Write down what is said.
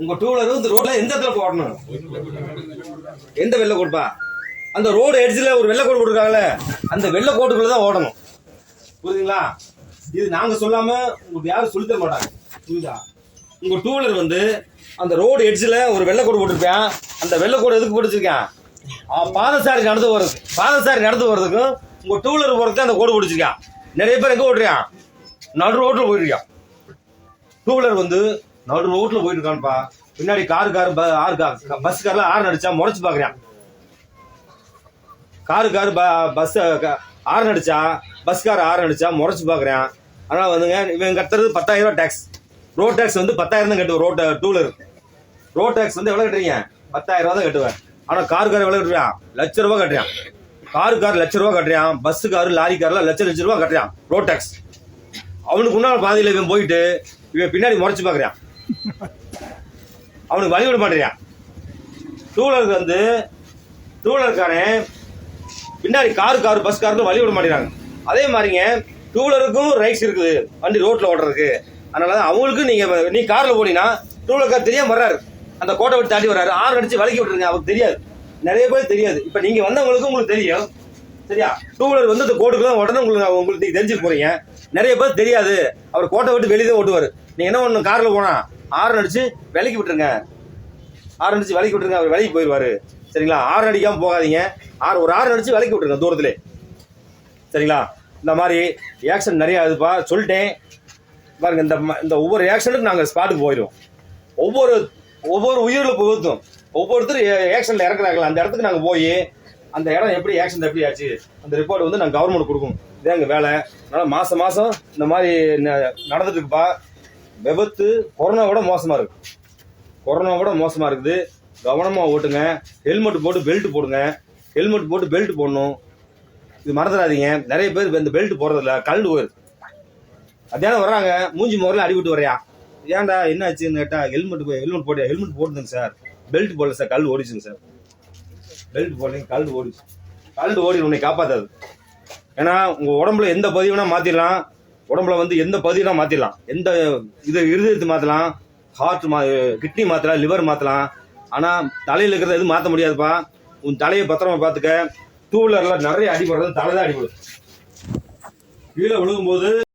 உங்க two wheeler இந்த ரோட்ல எந்த இடத்துல போடணும்? எந்த வெள்ளை கோடுப்பா அந்த ரோடு எட்ஜில் ஒரு வெள்ளை கோடு போட்டிருக்காங்கல்ல அந்த வெள்ளை கோட்டுக்குள்ள தான் ஓடணும். புரியுதுங்களா? இது நாங்க சொல்லாம உங்களுக்கு யாரும் சொல்லித் தர மாட்டாங்க. புரியுதா? உங்க டூ வீலர் வந்து அந்த ரோடு எட்ஜில் ஒரு வெள்ளை கோடு போட்டிருப்பேன். அந்த வெள்ளை கோடு எதுக்கு போட்டுச்சிருக்கேன்? பாதசாரி நடந்து போறதுக்கு பாதசாரி நடந்து போறதுக்கும் உங்க டூ வீலர் போறதுக்கு அந்த கோடு பிடிச்சிருக்கான் நிறைய பேர் எங்க ஓட்டுறியா? நடு ரோட்டில் போயிருக்கான் டூ வீலர் வந்து நடு ரோட்ல போயிட்டு இருக்கான்ப்பா பின்னாடி காரு காரு ப- ஆறு கார் பஸ் கார்ல ஆறு அடிச்சா முறைச்சு பாக்குறான். காரு காரு பஸ் ஆறு அடிச்சா பஸ் கார் ஆறு அடிச்சா முறைச்சு பாக்குறான். ஆனா வந்துங்க இவன் கட்டுறது பத்தாயிரம் ரூபாய் டேக்ஸ் ரோட் டேக்ஸ் வந்து பத்தாயிரம் தான் கட்டுவேன் ரோட் டூலர் ரோட் டேக்ஸ் வந்து எவ்வளவு கட்டுறீங்க? பத்தாயிரம் ரூபா தான் கட்டுவேன். ஆனா கார் கார் எவ்வளவு கட்டுறான்? லட்ச ரூபாய் கட்டுறான். காரு கார் லட்ச ரூபாய் கட்டுறான் பஸ் காரு லாரி கார்லாம் லட்ச லட்ச ரூபாய் கட்டுறான் ரோட் டேக்ஸ் அவனுக்கு முன்னால் பாதையில் இவன் போயிட்டு இவன் பின்னாடி முறைச்சு பாக்குறான். அவனுக்கு வழி விட மாட்டேறான் டூ வீலருக்கு வந்து டூ பின்னாடி காரு காரு பஸ் காருக்கு வழி விட மாட்டேறாங்க. அதே மாதிரிங்க டூ வீலருக்கும் ரைட்ஸ் இருக்குது வண்டி ரோட்டில் ஓடுறதுக்கு. அதனால தான் அவங்களுக்கும் நீங்கள் நீ காரில் போனீங்கன்னா டூ தெரியாமல் தெரியாம வர்றாரு. அந்த கோட்டை விட்டு தாண்டி வர்றாரு. ஆறு அடிச்சு வலிக்கி விட்டுருங்க அவருக்கு தெரியாது. நிறைய பேர் தெரியாது. இப்போ நீங்கள் வந்தவங்களுக்கு உங்களுக்கு தெரியும். சரியா? டூ வீலர் வந்து இந்த தான் உடனே உங்களுக்கு உங்களுக்கு நீங்கள் தெரிஞ்சுட்டு போறீங்க. நிறைய பேர் தெரியாது. அவர் கோட்டை விட்டு வெளியே தான் ஓட்டுவார். நீங்க என்ன பண்ணணும் காரில் போனால் ஆறு அடிச்சு விலக்கி விட்டுருங்க. ஆறு அடிச்சு விலக்கி விட்டுருங்க அவர் விலைக்கு போயிடுவாரு சரிங்களா? ஆறு அடிக்காமல் போகாதீங்க. ஆறு ஒரு ஆறு அடிச்சு விலக்கி விட்டுருங்க தூரத்திலே. சரிங்களா? இந்த மாதிரி ஆக்ஷன் நிறையா இதுப்பா சொல்லிட்டேன். பாருங்க இந்த ம- இந்த ஒவ்வொரு ஆக்ஷனுக்கும் நாங்கள் ஸ்பாட்டுக்கு போயிடுவோம் ஒவ்வொரு ஒவ்வொரு உயிரில் புகுத்தும். ஒவ்வொருத்தரும் ஆக்ஷனில் இறக்குறாங்களா அந்த இடத்துக்கு நாங்கள் போய் அந்த இடம் எப்படி ஆக்ஷன் எப்படி ஆச்சு அந்த ரிப்போர்ட் வந்து நாங்கள் கவர்மெண்ட் கொடுக்கும் இதே எங்கள் வேலை. அதனால் மாதம் மாதம் இந்த மாதிரி ந- நடந்துட்டு இருக்குப்பா. விபத்து கொரோனா விட மோசமாக இருக்கு. கொரோனா விட மோசமாக இருக்குது. கவனமாக ஓட்டுங்க. ஹெல்மெட் போட்டு பெல்ட் போடுங்க. ஹெல்மெட் போட்டு பெல்ட் போடணும். இது மறந்துடாதீங்க. நிறைய பேர் இந்த பெல்ட் போடுறதில்ல. கல் போயிருது மத்தியானம் வர்றாங்க. மூஞ்சி முறையில் அடிபட்டு வரையா ஏன்டா என்ன ஆச்சுன்னு ஹெல்மெட் போய் ஹெல்மெட் போட்டியா ஹெல்மெட் போட்டுதுங்க சார். பெல்ட் போடல சார். கல் ஓடிச்சுங்க சார். பெல்ட் போடலைங்க கல் ஓடிச்சு. கல் ஓடி உன்னை காப்பாற்றாது ஏன்னா உங்கள் உடம்புல எந்த பதிவுனா மாற்றிடலாம் உடம்புல வந்து எந்த பதிவுனா மாற்றிடலாம் எந்த இது இருதயத்தை மாத்தலாம் ஹார்ட் மா கிட்னி மாத்தலாம் லிவர் மாத்தலாம். ஆனா தலையில இருக்கிறத எதுவும் மாத்த முடியாதுப்பா. உன் தலையை பத்திரமா பாத்துக்க டூ வீலர்ல நிறைய அடிபடுறது தலை தான் அடிபடும். கீழே விழுகும்போது